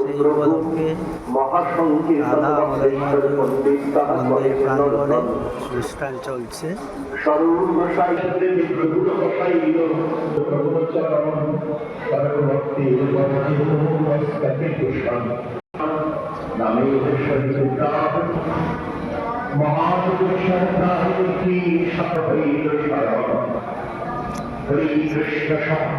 সেই উপলক্ষে রাধা মদনমোহন মন্দির প্রাঙ্গণে অনুষ্ঠান চলছে। হরে কৃষ্ণ শব্দ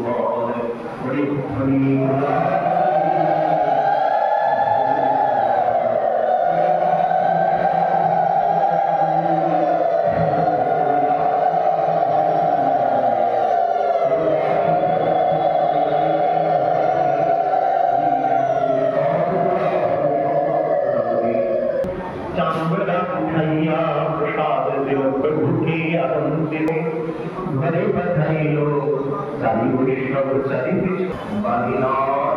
Thank you. হরে হরে चांबला उठाइया प्रसाद देव प्रभु की आनंद भरे बधाई लो सारी वैष्णव सारी बालीनाथ